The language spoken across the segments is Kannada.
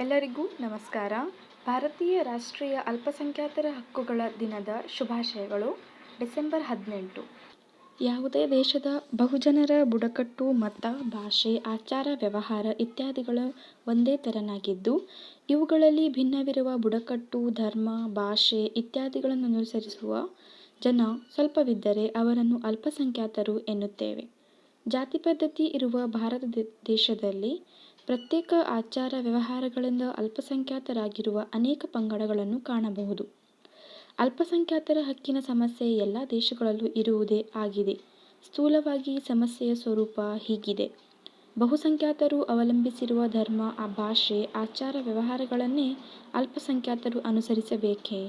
ಎಲ್ಲರಿಗೂ ನಮಸ್ಕಾರ. ಭಾರತೀಯ ರಾಷ್ಟ್ರೀಯ ಅಲ್ಪಸಂಖ್ಯಾತರ ಹಕ್ಕುಗಳ ದಿನದ ಶುಭಾಶಯಗಳು. ಡಿಸೆಂಬರ್ ಹದಿನೆಂಟು. ಯಾವುದೇ ದೇಶದ ಬಹುಜನರ ಬುಡಕಟ್ಟು, ಮತ, ಭಾಷೆ, ಆಚಾರ, ವ್ಯವಹಾರ ಇತ್ಯಾದಿಗಳ ಒಂದೇ ತೆರನಾಗಿದ್ದು, ಇವುಗಳಲ್ಲಿ ಭಿನ್ನವಿರುವ ಬುಡಕಟ್ಟು, ಧರ್ಮ, ಭಾಷೆ ಇತ್ಯಾದಿಗಳನ್ನು ಅನುಸರಿಸುವ ಜನ ಸ್ವಲ್ಪವಿದ್ದರೆ ಅವರನ್ನು ಅಲ್ಪಸಂಖ್ಯಾತರು ಎನ್ನುತ್ತೇವೆ. ಜಾತಿ ಪದ್ಧತಿ ಇರುವ ಭಾರತ ದೇಶದಲ್ಲಿ ಪ್ರತ್ಯೇಕ ಆಚಾರ ವ್ಯವಹಾರಗಳಿಂದ ಅಲ್ಪಸಂಖ್ಯಾತರಾಗಿರುವ ಅನೇಕ ಪಂಗಡಗಳನ್ನು ಕಾಣಬಹುದು. ಅಲ್ಪಸಂಖ್ಯಾತರ ಹಕ್ಕಿನ ಸಮಸ್ಯೆ ಎಲ್ಲ ದೇಶಗಳಲ್ಲೂ ಇರುವುದೇ ಆಗಿದೆ. ಸ್ಥೂಲವಾಗಿ ಸಮಸ್ಯೆಯ ಸ್ವರೂಪ ಹೀಗಿದೆ. ಬಹುಸಂಖ್ಯಾತರು ಅವಲಂಬಿಸಿರುವ ಧರ್ಮ, ಆ ಭಾಷೆ, ಆಚಾರ ವ್ಯವಹಾರಗಳನ್ನೇ ಅಲ್ಪಸಂಖ್ಯಾತರು ಅನುಸರಿಸಬೇಕೇ?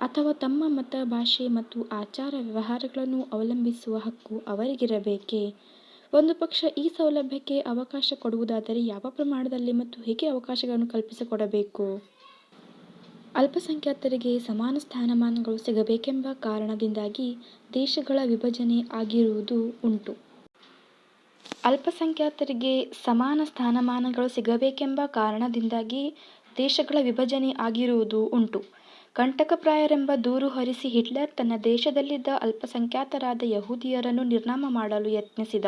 ಅಥವಾ ತಮ್ಮ ಮತ, ಭಾಷೆ ಮತ್ತು ಆಚಾರ ವ್ಯವಹಾರಗಳನ್ನು ಅವಲಂಬಿಸುವ ಹಕ್ಕು ಅವರಿಗಿರಬೇಕೇ? ಒಂದು ಪಕ್ಷ ಈ ಸೌಲಭ್ಯಕ್ಕೆ ಅವಕಾಶ ಕೊಡುವುದಾದರೆ ಯಾವ ಪ್ರಮಾಣದಲ್ಲಿ ಮತ್ತು ಹೇಗೆ ಅವಕಾಶಗಳನ್ನು ಕಲ್ಪಿಸಿಕೊಡಬೇಕು? ಅಲ್ಪಸಂಖ್ಯಾತರಿಗೆ ಸಮಾನ ಸ್ಥಾನಮಾನಗಳು ಸಿಗಬೇಕೆಂಬ ಕಾರಣದಿಂದಾಗಿ ದೇಶಗಳ ವಿಭಜನೆ ಆಗಿರುವುದು ಉಂಟು. ಅಲ್ಪಸಂಖ್ಯಾತರಿಗೆ ಸಮಾನ ಸ್ಥಾನಮಾನಗಳು ಸಿಗಬೇಕೆಂಬ ಕಾರಣದಿಂದಾಗಿ ದೇಶಗಳ ವಿಭಜನೆ ಆಗಿರುವುದು ಉಂಟು. ಕಂಟಕಪ್ರಾಯರೆಂಬ ದೂರು ಹರಿಸಿ ಹಿಟ್ಲರ್ ತನ್ನ ದೇಶದಲ್ಲಿದ್ದ ಅಲ್ಪಸಂಖ್ಯಾತರಾದ ಯಹೂದಿಯರನ್ನು ನಿರ್ನಾಮ ಮಾಡಲು ಯತ್ನಿಸಿದ.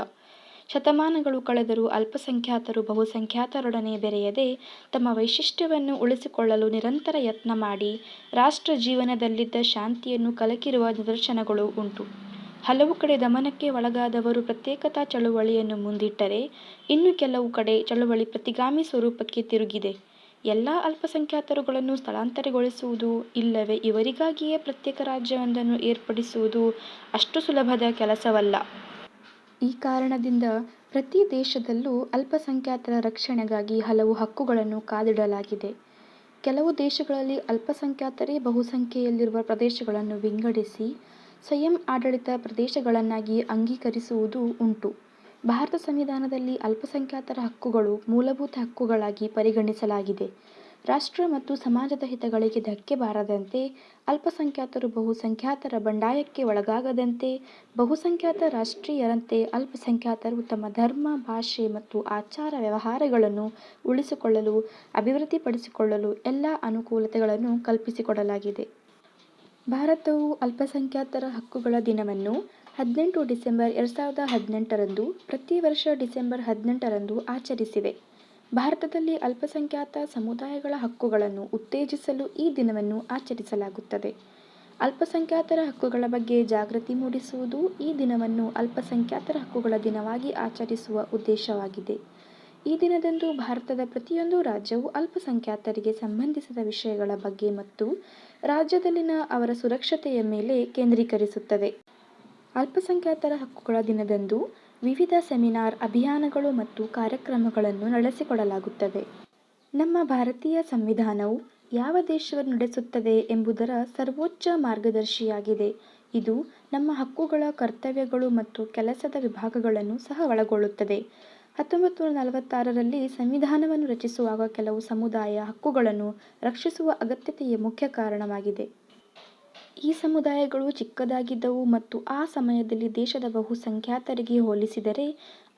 ಶತಮಾನಗಳು ಕಳೆದರೂ ಅಲ್ಪಸಂಖ್ಯಾತರು ಬಹುಸಂಖ್ಯಾತರೊಡನೆ ಬೆರೆಯದೆ ತಮ್ಮ ವೈಶಿಷ್ಟ್ಯವನ್ನು ಉಳಿಸಿಕೊಳ್ಳಲು ನಿರಂತರ ಯತ್ನ ಮಾಡಿ ರಾಷ್ಟ್ರ ಜೀವನದಲ್ಲಿದ್ದ ಶಾಂತಿಯನ್ನು ಕಲಕಿರುವ ನಿದರ್ಶನಗಳು ಉಂಟು. ಹಲವು ಕಡೆ ದಮನಕ್ಕೆ ಒಳಗಾದವರು ಪ್ರತ್ಯೇಕತಾ ಚಳುವಳಿಯನ್ನು ಮುಂದಿಟ್ಟರೆ ಇನ್ನು ಕೆಲವು ಕಡೆ ಚಳುವಳಿ ಪ್ರತಿಗಾಮಿ ಸ್ವರೂಪಕ್ಕೆ ತಿರುಗಿದೆ. ಎಲ್ಲ ಅಲ್ಪಸಂಖ್ಯಾತರುಗಳನ್ನು ಸ್ಥಳಾಂತರಗೊಳಿಸುವುದು ಇಲ್ಲವೇ ಇವರಿಗಾಗಿಯೇ ಪ್ರತ್ಯೇಕ ರಾಜ್ಯವೊಂದನ್ನು ಏರ್ಪಡಿಸುವುದು ಅಷ್ಟು ಸುಲಭದ ಕೆಲಸವಲ್ಲ. ಈ ಕಾರಣದಿಂದ ಪ್ರತಿ ದೇಶದಲ್ಲೂ ಅಲ್ಪಸಂಖ್ಯಾತರ ರಕ್ಷಣೆಗಾಗಿ ಹಲವು ಹಕ್ಕುಗಳನ್ನು ಕಾದಿಡಲಾಗಿದೆ. ಕೆಲವು ದೇಶಗಳಲ್ಲಿ ಅಲ್ಪಸಂಖ್ಯಾತರೇ ಬಹುಸಂಖ್ಯೆಯಲ್ಲಿರುವ ಪ್ರದೇಶಗಳನ್ನು ವಿಂಗಡಿಸಿ ಸ್ವಯಂ ಆಡಳಿತ ಪ್ರದೇಶಗಳನ್ನಾಗಿ ಅಂಗೀಕರಿಸುವುದೂ ಉಂಟು. ಭಾರತ ಸಂವಿಧಾನದಲ್ಲಿ ಅಲ್ಪಸಂಖ್ಯಾತರ ಹಕ್ಕುಗಳು ಮೂಲಭೂತ ಹಕ್ಕುಗಳಾಗಿ ಪರಿಗಣಿಸಲಾಗಿದೆ. ರಾಷ್ಟ್ರ ಮತ್ತು ಸಮಾಜದ ಹಿತಗಳಿಗೆ ಧಕ್ಕೆ ಬಾರದಂತೆ, ಅಲ್ಪಸಂಖ್ಯಾತರು ಬಹುಸಂಖ್ಯಾತರ ಬಂಡಾಯಕ್ಕೆ ಒಳಗಾಗದಂತೆ, ಬಹುಸಂಖ್ಯಾತ ರಾಷ್ಟ್ರೀಯರಂತೆ ಅಲ್ಪಸಂಖ್ಯಾತರು ತಮ್ಮ ಧರ್ಮ, ಭಾಷೆ ಮತ್ತು ಆಚಾರ ವ್ಯವಹಾರಗಳನ್ನು ಉಳಿಸಿಕೊಳ್ಳಲು, ಅಭಿವೃದ್ಧಿಪಡಿಸಿಕೊಳ್ಳಲು ಎಲ್ಲ ಅನುಕೂಲತೆಗಳನ್ನು ಕಲ್ಪಿಸಿಕೊಡಲಾಗಿದೆ. ಭಾರತವು ಅಲ್ಪಸಂಖ್ಯಾತರ ಹಕ್ಕುಗಳ ದಿನವನ್ನು ಹದಿನೆಂಟು ಡಿಸೆಂಬರ್ ಎರಡು ಸಾವಿರದ ಹದಿನೆಂಟರಂದು ಪ್ರತಿ ವರ್ಷ ಡಿಸೆಂಬರ್ ಹದಿನೆಂಟರಂದು ಆಚರಿಸಿದೆ ಭಾರತದಲ್ಲಿ ಅಲ್ಪಸಂಖ್ಯಾತ ಸಮುದಾಯಗಳ ಹಕ್ಕುಗಳನ್ನು ಉತ್ತೇಜಿಸಲು ಈ ದಿನವನ್ನು ಆಚರಿಸಲಾಗುತ್ತದೆ. ಅಲ್ಪಸಂಖ್ಯಾತರ ಹಕ್ಕುಗಳ ಬಗ್ಗೆ ಜಾಗೃತಿ ಮೂಡಿಸುವುದು ಈ ದಿನವನ್ನು ಅಲ್ಪಸಂಖ್ಯಾತರ ಹಕ್ಕುಗಳ ದಿನವಾಗಿ ಆಚರಿಸುವ ಉದ್ದೇಶವಾಗಿದೆ. ಈ ದಿನದಂದು ಭಾರತದ ಪ್ರತಿಯೊಂದು ರಾಜ್ಯವು ಅಲ್ಪಸಂಖ್ಯಾತರಿಗೆ ಸಂಬಂಧಿಸಿದ ವಿಷಯಗಳ ಬಗ್ಗೆ ಮತ್ತು ರಾಜ್ಯದಲ್ಲಿನ ಅವರ ಸುರಕ್ಷತೆಯ ಮೇಲೆ ಕೇಂದ್ರೀಕರಿಸುತ್ತದೆ. ಅಲ್ಪಸಂಖ್ಯಾತರ ಹಕ್ಕುಗಳ ದಿನದಂದು ವಿವಿಧ ಸೆಮಿನಾರ್, ಅಭಿಯಾನಗಳು ಮತ್ತು ಕಾರ್ಯಕ್ರಮಗಳನ್ನು ನಡೆಸಿಕೊಡಲಾಗುತ್ತದೆ. ನಮ್ಮ ಭಾರತೀಯ ಸಂವಿಧಾನವು ಯಾವ ದೇಶವನ್ನು ನಡೆಸುತ್ತದೆ ಎಂಬುದರ ಸರ್ವೋಚ್ಚ ಮಾರ್ಗದರ್ಶಿಯಾಗಿದೆ. ಇದು ನಮ್ಮ ಹಕ್ಕುಗಳ, ಕರ್ತವ್ಯಗಳು ಮತ್ತು ಕೆಲಸದ ವಿಭಾಗಗಳನ್ನು ಸಹ ಒಳಗೊಳ್ಳುತ್ತದೆ. ಹತ್ತೊಂಬತ್ತು ನೂರ ನಲವತ್ತಾರರಲ್ಲಿ ಸಂವಿಧಾನವನ್ನು ರಚಿಸುವಾಗ ಕೆಲವು ಸಮುದಾಯ ಹಕ್ಕುಗಳನ್ನು ರಕ್ಷಿಸುವ ಅಗತ್ಯತೆಯೇ ಮುಖ್ಯ ಕಾರಣವಾಗಿದೆ. ಈ ಸಮುದಾಯಗಳು ಚಿಕ್ಕದಾಗಿದ್ದವು ಮತ್ತು ಆ ಸಮಯದಲ್ಲಿ ದೇಶದ ಬಹುಸಂಖ್ಯಾತರಿಗೆ ಹೋಲಿಸಿದರೆ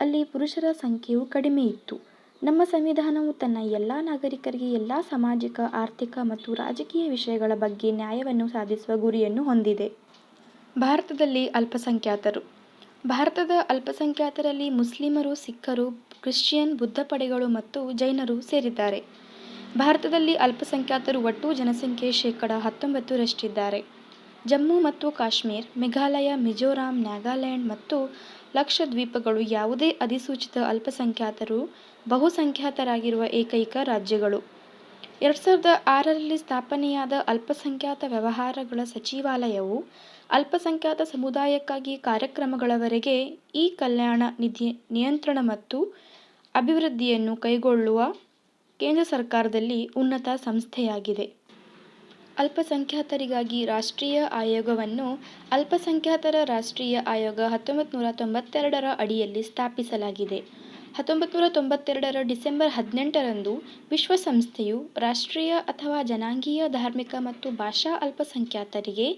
ಅಲ್ಲಿ ಪುರುಷರ ಸಂಖ್ಯೆಯು ಕಡಿಮೆ ಇತ್ತು. ನಮ್ಮ ಸಂವಿಧಾನವು ತನ್ನ ಎಲ್ಲ ನಾಗರಿಕರಿಗೆ ಎಲ್ಲ ಸಾಮಾಜಿಕ, ಆರ್ಥಿಕ ಮತ್ತು ರಾಜಕೀಯ ವಿಷಯಗಳ ಬಗ್ಗೆ ನ್ಯಾಯವನ್ನು ಸಾಧಿಸುವ ಗುರಿಯನ್ನು ಹೊಂದಿದೆ. ಭಾರತದಲ್ಲಿ ಅಲ್ಪಸಂಖ್ಯಾತರು. ಭಾರತದ ಅಲ್ಪಸಂಖ್ಯಾತರಲ್ಲಿ ಮುಸ್ಲಿಮರು, ಸಿಖ್ಖರು, ಕ್ರಿಶ್ಚಿಯನ್, ಬುದ್ಧ ಪಡೆಗಳು ಮತ್ತು ಜೈನರು ಸೇರಿದ್ದಾರೆ. ಭಾರತದಲ್ಲಿ ಅಲ್ಪಸಂಖ್ಯಾತರು ಒಟ್ಟು ಜನಸಂಖ್ಯೆ ಶೇಕಡ ಹತ್ತೊಂಬತ್ತರಷ್ಟಿದ್ದಾರೆ. ಜಮ್ಮು ಮತ್ತು ಕಾಶ್ಮೀರ್, ಮೇಘಾಲಯ, ಮಿಜೋರಾಂ, ನಾಗಾಲ್ಯಾಂಡ್ ಮತ್ತು ಲಕ್ಷದ್ವೀಪಗಳು ಯಾವುದೇ ಅಧಿಸೂಚಿತ ಅಲ್ಪಸಂಖ್ಯಾತರು, ಬಹುಸಂಖ್ಯಾತರಾಗಿರುವ ಏಕೈಕ ರಾಜ್ಯಗಳು. ಎರಡು ಸಾವಿರದ ಆರರಲ್ಲಿ ಸ್ಥಾಪನೆಯಾದ ಅಲ್ಪಸಂಖ್ಯಾತ ವ್ಯವಹಾರಗಳ ಸಚಿವಾಲಯವು ಅಲ್ಪಸಂಖ್ಯಾತ ಸಮುದಾಯಕ್ಕಾಗಿ ಕಾರ್ಯಕ್ರಮಗಳವರೆಗೆ ಈ ಕಲ್ಯಾಣ ನಿಧಿ ನಿಯಂತ್ರಣ ಮತ್ತು ಅಭಿವೃದ್ಧಿಯನ್ನು ಕೈಗೊಳ್ಳುವ ಕೇಂದ್ರ ಸರ್ಕಾರದಲ್ಲಿ ಉನ್ನತ ಸಂಸ್ಥೆಯಾಗಿದೆ. ಅಲ್ಪಸಂಖ್ಯಾತರಿಗಾಗಿ ರಾಷ್ಟ್ರೀಯ ಆಯೋಗವನ್ನು ಅಲ್ಪಸಂಖ್ಯಾತರ ರಾಷ್ಟ್ರೀಯ ಆಯೋಗ ಹತ್ತೊಂಬತ್ತು ನೂರ ತೊಂಬತ್ತೆರಡರ ಅಡಿಯಲ್ಲಿ ಸ್ಥಾಪಿಸಲಾಗಿದೆ. ಹತ್ತೊಂಬತ್ತು ನೂರ ತೊಂಬತ್ತೆರಡರ ಡಿಸೆಂಬರ್ ಹದಿನೆಂಟರಂದು ವಿಶ್ವಸಂಸ್ಥೆಯು ರಾಷ್ಟ್ರೀಯ ಅಥವಾ ಜನಾಂಗೀಯ ಧಾರ್ಮಿಕ ಮತ್ತು ಭಾಷಾ ಅಲ್ಪಸಂಖ್ಯಾತರಿಗೆ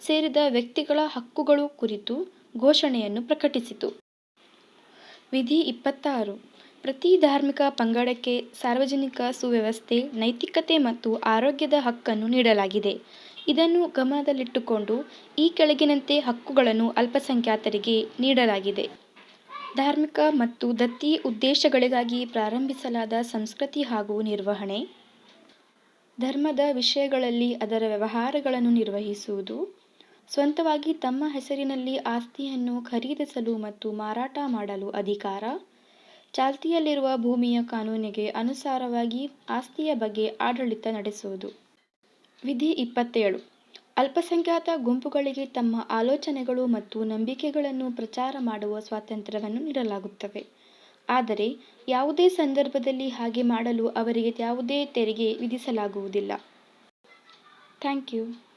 ಸೇರಿದ ವ್ಯಕ್ತಿಗಳ ಹಕ್ಕುಗಳು ಕುರಿತು ಘೋಷಣೆಯನ್ನು ಪ್ರಕಟಿಸಿತು. ವಿಧಿ ಇಪ್ಪತ್ತಾರು. ಪ್ರತಿ ಧಾರ್ಮಿಕ ಪಂಗಡಕ್ಕೆ ಸಾರ್ವಜನಿಕ ಸುವ್ಯವಸ್ಥೆ, ನೈತಿಕತೆ ಮತ್ತು ಆರೋಗ್ಯದ ಹಕ್ಕನ್ನು ನೀಡಲಾಗಿದೆ. ಇದನ್ನು ಗಮನದಲ್ಲಿಟ್ಟುಕೊಂಡು ಈ ಕೆಳಗಿನಂತೆ ಹಕ್ಕುಗಳನ್ನು ಅಲ್ಪಸಂಖ್ಯಾತರಿಗೆ ನೀಡಲಾಗಿದೆ. ಧಾರ್ಮಿಕ ಮತ್ತು ದತ್ತಿ ಉದ್ದೇಶಗಳಿಗಾಗಿ ಪ್ರಾರಂಭಿಸಲಾದ ಸಂಸ್ಕೃತಿ ಹಾಗೂ ನಿರ್ವಹಣೆ, ಧರ್ಮದ ವಿಷಯಗಳಲ್ಲಿ ಅದರ ವ್ಯವಹಾರಗಳನ್ನು ನಿರ್ವಹಿಸುವುದು, ಸ್ವಂತವಾಗಿ ತಮ್ಮ ಹೆಸರಿನಲ್ಲಿ ಆಸ್ತಿಯನ್ನು ಖರೀದಿಸಲು ಮತ್ತು ಮಾರಾಟ ಮಾಡಲು ಅಧಿಕಾರ ಚಾಲ್ತಿಯಲ್ಲಿರುವ ಭೂಮಿಯ ಕಾನೂನಿಗೆ ಅನುಸಾರವಾಗಿ ಆಸ್ತಿಯ ಬಗ್ಗೆ ಆಡಳಿತ ನಡೆಸುವುದು. ವಿಧಿ ಇಪ್ಪತ್ತೇಳು. ಅಲ್ಪಸಂಖ್ಯಾತ ಗುಂಪುಗಳಿಗೆ ತಮ್ಮ ಆಲೋಚನೆಗಳು ಮತ್ತು ನಂಬಿಕೆಗಳನ್ನು ಪ್ರಚಾರ ಮಾಡುವ ಸ್ವಾತಂತ್ರ್ಯವನ್ನು ನೀಡಲಾಗುತ್ತವೆ ಆದರೆ ಯಾವುದೇ ಸಂದರ್ಭದಲ್ಲಿ ಹಾಗೆ ಮಾಡಲು ಅವರಿಗೆ ಯಾವುದೇ ತೆರಿಗೆ ವಿಧಿಸಲಾಗುವುದಿಲ್ಲ. Thank you.